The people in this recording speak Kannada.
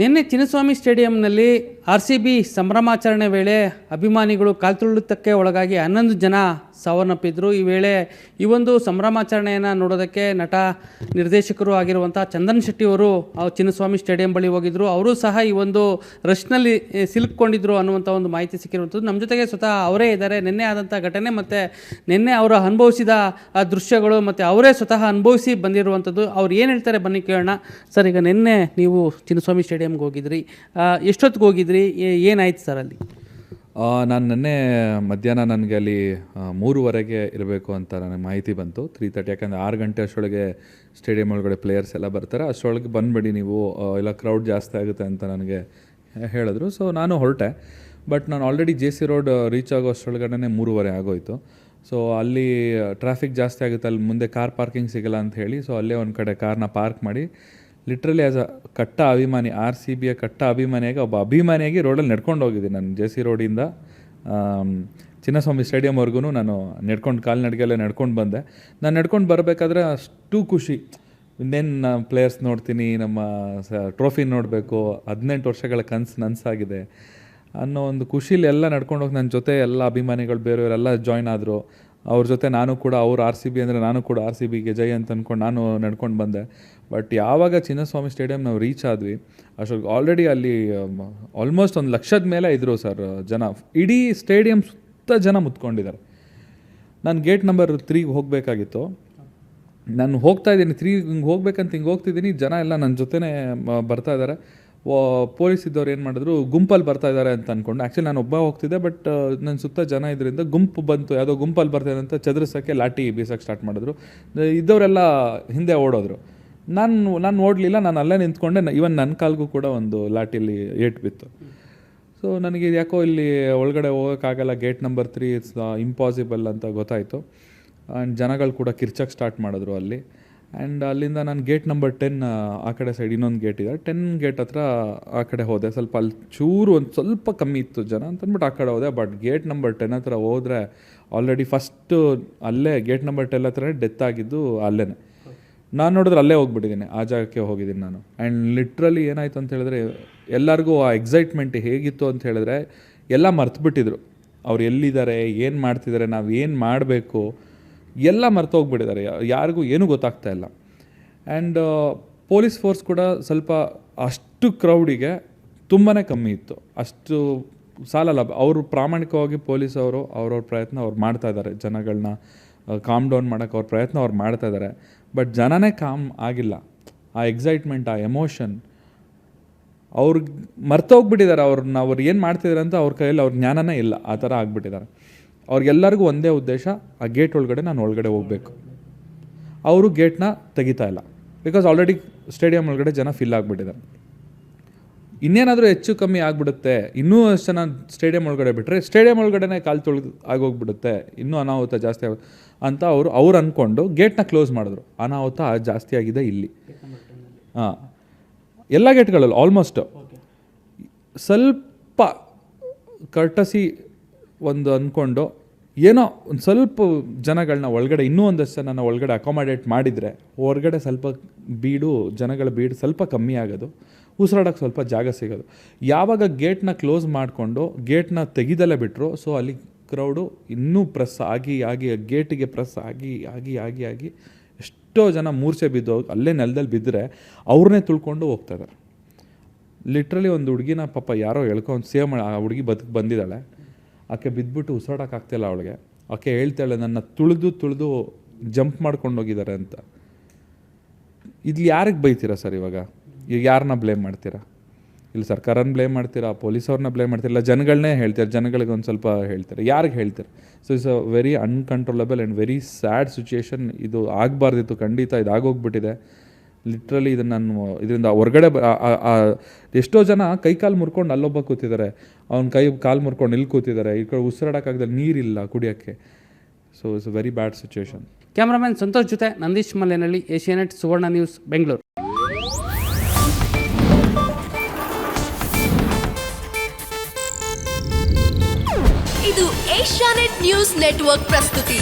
ನಿನ್ನೆ ಚಿನ್ನಸ್ವಾಮಿ ಸ್ಟೇಡಿಯಂನಲ್ಲಿ ಆರ್ ಸಿ ಬಿ ಸಂಭ್ರಮಾಚರಣೆ ವೇಳೆ ಅಭಿಮಾನಿಗಳು ಕಾಲ್ತುಳಿತಕ್ಕೆ ಒಳಗಾಗಿ ಹನ್ನೊಂದು ಜನ ಸಾವನ್ನಪ್ಪಿದ್ರು. ಈ ವೇಳೆ ಈ ಒಂದು ಸಂಭ್ರಮಾಚರಣೆಯನ್ನು ನೋಡೋದಕ್ಕೆ ನಟ ನಿರ್ದೇಶಕರು ಆಗಿರುವಂಥ ಚಂದನ್ ಶೆಟ್ಟಿ ಅವರು ಆ ಚಿನ್ನಸ್ವಾಮಿ ಸ್ಟೇಡಿಯಂ ಬಳಿ ಹೋಗಿದ್ರು. ಅವರು ಸಹ ಈ ಒಂದು ರಶ್ನಲ್ಲಿ ಸಿಲುಕೊಂಡಿದ್ರು ಅನ್ನುವಂಥ ಒಂದು ಮಾಹಿತಿ ಸಿಕ್ಕಿರುವಂಥದ್ದು ನಮ್ಮ ಜೊತೆಗೆ ಸ್ವತಃ ಅವರೇ ಇದ್ದಾರೆ. ನಿನ್ನೆ ಆದಂಥ ಘಟನೆ ಮತ್ತು ನಿನ್ನೆ ಅವರು ಅನುಭವಿಸಿದ ಆ ದೃಶ್ಯಗಳು ಮತ್ತು ಅವರೇ ಸ್ವತಃ ಅನುಭವಿಸಿ ಬಂದಿರುವಂಥದ್ದು ಅವ್ರು ಏನು ಹೇಳ್ತಾರೆ ಬನ್ನಿ ಕೇಳೋಣ. ಸರ್, ಈಗ ನಿನ್ನೆ ನೀವು ಚಿನ್ನಸ್ವಾಮಿ ಸ್ಟೇಡಿಯಂಗೆ ಹೋಗಿದ್ರಿ. ಎಷ್ಟೊತ್ತಿಗೆ ಹೋಗಿದ್ರಿ? ಏನಾಯ್ತು ಸರ್ ಅಲ್ಲಿ? ನಾನು ನಿನ್ನೆ ಮಧ್ಯಾಹ್ನ ನನಗೆ ಅಲ್ಲಿ ಮೂರುವರೆಗೆ ಇರಬೇಕು ಅಂತ ನನಗೆ ಮಾಹಿತಿ ಬಂತು. ತ್ರೀ ತರ್ಟಿ ಯಾಕಂದರೆ ಆರು ಗಂಟೆ ಅಷ್ಟೊಳಗೆ ಸ್ಟೇಡಿಯಂ ಒಳಗಡೆ ಪ್ಲೇಯರ್ಸ್ ಎಲ್ಲ ಬರ್ತಾರೆ. ಅಷ್ಟರೊಳಗೆ ಬಂದುಬಿಡಿ ನೀವು ಇಲ್ಲ ಕ್ರೌಡ್ ಜಾಸ್ತಿ ಆಗುತ್ತೆ ಅಂತ ನನಗೆ ಹೇಳಿದ್ರು. ಸೊ ನಾನು ಹೊರಟೆ. ಬಟ್ ನಾನು already J C road reach ಆಗೋ ಅಷ್ಟರೊಳಗಡೆ ಮೂರುವರೆ ಆಗೋಯ್ತು. ಸೊ ಅಲ್ಲಿ ಟ್ರಾಫಿಕ್ ಜಾಸ್ತಿ ಆಗುತ್ತೆ. ಅಲ್ಲಿ ಮುಂದೆ ಕಾರ್ ಪಾರ್ಕಿಂಗ್ ಸಿಗಲ್ಲ ಅಂತ ಹೇಳಿ. ಸೊ ಅಲ್ಲೇ ಒಂದು ಕಡೆ ಕಾರ್ನ ಪಾರ್ಕ್ ಮಾಡಿ ಲಿಟ್ರಲಿ ಆ್ಯಸ್ ಅ ಕಟ್ಟ ಅಭಿಮಾನಿ ಆರ್ ಸಿ ಬಿಯ ಕಟ್ಟ ಅಭಿಮಾನಿಯಾಗಿ ಒಬ್ಬ ಅಭಿಮಾನಿಯಾಗಿ ರೋಡಲ್ಲಿ ನಡ್ಕೊಂಡು ಹೋಗಿದ್ದೀನಿ ನಾನು ಜೆ ಸಿ ರೋಡಿಂದ ಚಿನ್ನಸ್ವಾಮಿ ಸ್ಟೇಡಿಯಂವರೆಗೂ ನಾನು ನಡ್ಕೊಂಡು ಕಾಲ್ನಡಿಗೆಲ್ಲೇ ನಡ್ಕೊಂಡು ಬಂದೆ. ನಾನು ನಡ್ಕೊಂಡು ಬರಬೇಕಾದ್ರೆ ಅಷ್ಟು ಖುಷಿ. ಇನ್ನೇನು ಪ್ಲೇಯರ್ಸ್ ನೋಡ್ತೀನಿ, ನಮ್ಮ ಸ ಟ್ರೋಫಿ ನೋಡಬೇಕು, ಹದಿನೆಂಟು ವರ್ಷಗಳ ಕನಸು ನನಸಾಗಿದೆ ಅನ್ನೋ ಒಂದು ಖುಷಿಲಿ ಎಲ್ಲ ನಡ್ಕೊಂಡು ಹೋಗಿ ನನ್ನ ಜೊತೆ ಎಲ್ಲ ಅಭಿಮಾನಿಗಳು, ಬೇರೆಯವರೆಲ್ಲ ಜಾಯ್ನ್ ಆದರು. ಅವ್ರ ಜೊತೆ ನಾನು ಕೂಡ, ಅವ್ರು ಆರ್ ಸಿ ಬಿ ಅಂದರೆ ನಾನು ಕೂಡ ಆರ್ ಸಿ ಬಿಗೆ ಜೈ ಅಂತ ಅಂದ್ಕೊಂಡು ನಾನು ನಡ್ಕೊಂಡು ಬಂದೆ. ಬಟ್ ಯಾವಾಗ ಚಿನ್ನಸ್ವಾಮಿ ಸ್ಟೇಡಿಯಂ ನಾವು ರೀಚ್ ಆದ್ವಿ ಅಷ್ಟೊಂದು ಆಲ್ರೆಡಿ ಅಲ್ಲಿ ಆಲ್ಮೋಸ್ಟ್ ಒಂದು ಲಕ್ಷದ ಮೇಲೆ ಇದ್ದರು ಸರ್ ಜನ. ಇಡೀ ಸ್ಟೇಡಿಯಂ ಸುತ್ತ ಜನ ಮುತ್ಕೊಂಡಿದ್ದಾರೆ. ನಾನು ಗೇಟ್ ನಂಬರ್ ತ್ರೀಗೆ ಹೋಗಬೇಕಾಗಿತ್ತು. ನಾನು ಹೋಗ್ತಾ ಇದ್ದೀನಿ ತ್ರೀ ಹಿಂಗೆ ಹೋಗ್ಬೇಕಂತ ಹಿಂಗೆ ಹೋಗ್ತಿದ್ದೀನಿ, ಜನ ಎಲ್ಲ ನನ್ನ ಜೊತೆನೇ ಬರ್ತಾ ಇದ್ದಾರೆ. ಪೊಲೀಸ್ ಇದ್ದವ್ರು ಏನು ಮಾಡಿದ್ರು, ಗುಂಪಲ್ಲಿ ಬರ್ತಾ ಇದ್ದಾರೆ ಅಂತ ಅಂದ್ಕೊಂಡು ಆ್ಯಕ್ಚುಲಿ ನಾನು ಒಬ್ಬ ಹೋಗ್ತಿದ್ದೆ ಬಟ್ ನನ್ನ ಸುತ್ತ ಜನ ಇದರಿಂದ ಗುಂಪು ಬಂತು. ಯಾವುದೋ ಗುಂಪಲ್ಲಿ ಬರ್ತಾ ಅಂತ ಚದುರಿಸೋಕ್ಕೆ ಲಾಠಿ ಬೀಸೋಕ್ಕೆ ಸ್ಟಾರ್ಟ್ ಮಾಡಿದ್ರು. ಇದ್ದವರೆಲ್ಲ ಹಿಂದೆ ಓಡೋದ್ರು. ನಾನು ನಾನು ಓಡಲಿಲ್ಲ, ನಾನು ಅಲ್ಲೇ ನಿಂತ್ಕೊಂಡೆ. ಇವನ್ ನನ್ನ ಕಾಲ್ಗೂ ಕೂಡ ಒಂದು ಲಾಟಿಲಿ ಏಟ್ ಬಿತ್ತು. ಸೊ ನನಗೆ ಯಾಕೋ ಇಲ್ಲಿ ಒಳಗಡೆ ಹೋಗೋಕ್ಕಾಗಲ್ಲ gate number three it's impossible ಅಂತ ಗೊತ್ತಾಯಿತು. ಆ್ಯಂಡ್ ಜನಗಳು ಕೂಡ ಕಿರ್ಚಕ್ಕೆ ಸ್ಟಾರ್ಟ್ ಮಾಡಿದ್ರು ಅಲ್ಲಿ. ಆ್ಯಂಡ್ ಅಲ್ಲಿಂದ ನಾನು ಗೇಟ್ ನಂಬರ್ ಟೆನ್ ಆ ಕಡೆ ಸೈಡ್ ಇನ್ನೊಂದು ಗೇಟ್ ಇದೆ. ಟೆನ್ ಗೇಟ್ ಹತ್ರ ಆ ಕಡೆ ಹೋದೆ. ಸ್ವಲ್ಪ ಅಲ್ಲಿ ಚೂರು ಒಂದು ಸ್ವಲ್ಪ ಕಮ್ಮಿ ಇತ್ತು ಜನ ಅಂತಂದ್ಬಿಟ್ಟು ಆ ಕಡೆ ಹೋದೆ. ಬಟ್ ಗೇಟ್ ನಂಬರ್ ಟೆನ್ ಹತ್ರ ಹೋದರೆ ಆಲ್ರೆಡಿ ಫಸ್ಟು ಅಲ್ಲೇ ಗೇಟ್ ನಂಬರ್ ಟೆನ್ ಹತ್ರ ಡೆತ್ ಆಗಿದ್ದು ಅಲ್ಲೇ ನಾನು ನೋಡಿದ್ರೆ ಅಲ್ಲೇ ಹೋಗ್ಬಿಟ್ಟಿದ್ದೀನಿ. ಆ ಜಾಗಕ್ಕೆ ಹೋಗಿದ್ದೀನಿ ನಾನು. ಆ್ಯಂಡ್ ಲಿಟ್ರಲಿ ಏನಾಯಿತು ಅಂತ ಹೇಳಿದ್ರೆ, ಎಲ್ಲರಿಗೂ ಆ ಎಕ್ಸೈಟ್ಮೆಂಟ್ ಹೇಗಿತ್ತು ಅಂತ ಹೇಳಿದ್ರೆ, ಎಲ್ಲ ಮರ್ತುಬಿಟ್ಟಿದ್ರು. ಅವ್ರು ಎಲ್ಲಿದ್ದಾರೆ, ಏನು ಮಾಡ್ತಿದ್ದಾರೆ, ನಾವು ಏನು ಮಾಡಬೇಕು? ಎಲ್ಲ ಮರ್ತೋಗ್ಬಿಟ್ಟಿದ್ದಾರೆ. ಯಾರಿಗೂ ಏನೂ ಗೊತ್ತಾಗ್ತಾ ಇಲ್ಲ. ಆ್ಯಂಡ್ ಪೊಲೀಸ್ ಫೋರ್ಸ್ ಕೂಡ ಸ್ವಲ್ಪ ಅಷ್ಟು ಕ್ರೌಡಿಗೆ ತುಂಬಾ ಕಮ್ಮಿ ಇತ್ತು. ಅಷ್ಟು ಸಾಲಲ್ಲ ಅವರು ಪ್ರಾಮಾಣಿಕವಾಗಿ ಪೊಲೀಸ್ ಅವರು, ಅವ್ರವ್ರ ಪ್ರಯತ್ನ ಅವ್ರು ಮಾಡ್ತಾ ಇದ್ದಾರೆ. ಜನಗಳನ್ನ ಕಾಮ್ ಡೌನ್ ಮಾಡೋಕ್ಕೆ ಅವ್ರ ಪ್ರಯತ್ನ ಅವ್ರು ಮಾಡ್ತಾ ಇದ್ದಾರೆ. ಬಟ್ ಜನನೇ ಕಾಮ್ ಆಗಿಲ್ಲ. ಆ ಎಕ್ಸೈಟ್ಮೆಂಟ್ ಆ ಎಮೋಷನ್ ಅವ್ರಿಗೆ ಮರ್ತೋಗ್ಬಿಟ್ಟಿದ್ದಾರೆ. ಅವ್ರನ್ನ ಅವ್ರು ಏನು ಮಾಡ್ತಿದ್ದಾರೆ ಅಂತ ಅವ್ರ ಕೈಯಲ್ಲಿ ಅವ್ರ ಜ್ಞಾನನೇ ಇಲ್ಲ. ಆ ಥರ ಆಗ್ಬಿಟ್ಟಿದ್ದಾರೆ. ಅವ್ರಿಗೆಲ್ಲರಿಗೂ ಒಂದೇ ಉದ್ದೇಶ ಆ ಗೇಟ್ ಒಳಗಡೆ ನಾನು ಒಳಗಡೆ ಹೋಗಬೇಕು. ಅವರು ಗೇಟ್ನ ತೆಗಿತಾ ಇಲ್ಲ. ಬಿಕಾಸ್ ಆಲ್ರೆಡಿ ಸ್ಟೇಡಿಯಂ ಒಳಗಡೆ ಜನ ಫಿಲ್ ಆಗಿಬಿಟ್ಟಿದ್ದಾರೆ. ಇನ್ನೇನಾದರೂ ಹೆಚ್ಚು ಕಮ್ಮಿ ಆಗಿಬಿಡುತ್ತೆ ಇನ್ನೂ ಅಷ್ಟು ಜನ ಸ್ಟೇಡಿಯಂ ಒಳಗಡೆ ಬಿಟ್ಟರೆ ಸ್ಟೇಡಿಯಂ ಒಳಗಡೆನೇ ಕಾಲು ತೊಳೆದು ಆಗೋಗ್ಬಿಡುತ್ತೆ ಇನ್ನೂ ಅನಾಹುತ ಜಾಸ್ತಿ ಆಗುತ್ತೆ ಅಂತ ಅವರು ಅವ್ರು ಅಂದ್ಕೊಂಡು ಗೇಟ್ನ ಕ್ಲೋಸ್ ಮಾಡಿದ್ರು. ಅನಾಹುತ ಜಾಸ್ತಿ ಆಗಿದೆ ಇಲ್ಲಿ. ಹಾಂ. ಎಲ್ಲ ಗೇಟ್ಗಳಲ್ಲಿ ಆಲ್ಮೋಸ್ಟ್ ಸ್ವಲ್ಪ ಕರ್ಟಸಿ ಒಂದು ಅಂದ್ಕೊಂಡು ಏನೋ ಒಂದು ಸ್ವಲ್ಪ ಜನಗಳನ್ನ ಒಳಗಡೆ, ಇನ್ನೂ ಒಂದಷ್ಟು ಜನನ ಒಳಗಡೆ ಅಕಾಮಡೇಟ್ ಮಾಡಿದರೆ ಹೊರಗಡೆ ಸ್ವಲ್ಪ ಬೀಡು, ಜನಗಳ ಬೀಡು ಸ್ವಲ್ಪ ಕಮ್ಮಿ ಆಗೋದು ಉಸಿರಾಡೋಕ್ಕೆ ಸ್ವಲ್ಪ ಜಾಗ ಸಿಗೋದು. ಯಾವಾಗ ಗೇಟ್ನ ಕ್ಲೋಸ್ ಮಾಡಿಕೊಂಡು ಗೇಟ್ನ ತೆಗೆದಲ್ಲೇ ಬಿಟ್ಟರು ಸೊ ಅಲ್ಲಿ ಕ್ರೌಡು ಇನ್ನೂ ಪ್ರೆಸ್ ಆಗಿ ಆಗಿ ಗೇಟಿಗೆ ಪ್ರೆಸ್ ಆಗಿ ಆಗಿ ಆಗಿ ಆಗಿ ಎಷ್ಟೋ ಜನ ಮೂರ್ಛೆ ಬಿದ್ದು ಅಲ್ಲೇ ನೆಲದಲ್ಲಿ ಬಿದ್ದರೆ ಅವ್ರನ್ನೇ ತುಳ್ಕೊಂಡು ಹೋಗ್ತಾ ಇದ್ದಾರೆ ಲಿಟ್ರಲಿ ಒಂದು ಹುಡುಗಿನ ಪಾಪ ಯಾರೋ ಎಳ್ಕೊಂಡು ಸೇವ್ ಮಾಡಿ ಆ ಹುಡುಗಿ ಬದುಕು ಬಂದಿದ್ದಾಳೆ. ಆಕೆ ಬಿದ್ದುಬಿಟ್ಟು ಉಸಿರಾಡೋಕ್ಕಾಗ್ತಿಲ್ಲ ಅವಳಿಗೆ. ಆಕೆ ಹೇಳ್ತಾಳೆ, ನನ್ನ ತುಳಿದು ತುಳಿದು ಜಂಪ್ ಮಾಡ್ಕೊಂಡು ಹೋಗಿದ್ದಾರೆ ಅಂತ. ಇಲ್ಲಿ ಯಾರಿಗೆ ಬೈತೀರಾ ಸರ್ ಇವಾಗ? ಈಗ ಯಾರನ್ನ ಬ್ಲೇಮ್ ಮಾಡ್ತೀರಾ? ಇಲ್ಲಿ ಸರ್ಕಾರನ ಬ್ಲೇಮ್ ಮಾಡ್ತೀರಾ? ಪೊಲೀಸವ್ರನ್ನ ಬ್ಲೇಮ್ ಮಾಡ್ತೀರಾ? ಇಲ್ಲ ಜನಗಳನ್ನೇ ಹೇಳ್ತಾರೆ? ಜನಗಳಿಗೆ ಒಂದು ಸ್ವಲ್ಪ ಹೇಳ್ತಾರೆ? ಯಾರಿಗೆ ಹೇಳ್ತಾರೆ? So it's a very uncontrollable and very sad situation ಇದು ಆಗಬಾರ್ದಿತ್ತು. ಖಂಡಿತ ಇದು ಆಗೋಗ್ಬಿಟ್ಟಿದೆ ಲಿಟ್ರಲಿ ಇದನ್ನು ನಾನು ಇದರಿಂದ ಹೊರಗಡೆ ಎಷ್ಟೋ ಜನ ಕೈ ಕಾಲು ಮುರ್ಕೊಂಡು ಅಲ್ಲೊಬ್ಬ ಕೂತಿದ್ದಾರೆ. ಅವ್ನ ಕೈ ಕಾಲು ಮುರ್ಕೊಂಡು ಇಲ್ಲಿ ಕೂತಿದ್ದಾರೆ. ಈ ಕಡೆ ಉಸಿರಾಡೋಕ್ಕಾಗದೆ ನೀರಿಲ್ಲ ಕುಡಿಯೋಕ್ಕೆ. So it's a very bad situation cameraman Santosh ಜೊತೆ ನಂದೀಶ್ ಮಲ್ಲೇನಹಳ್ಳಿ ಏಷ್ಯಾನೆಟ್ ಸುವರ್ಣ ನ್ಯೂಸ್ ಬೆಂಗಳೂರು ಇದು ಏಷ್ಯಾನೆಟ್ ನ್ಯೂಸ್ ನೆಟ್ವರ್ಕ್ ಪ್ರಸ್ತುತಿ.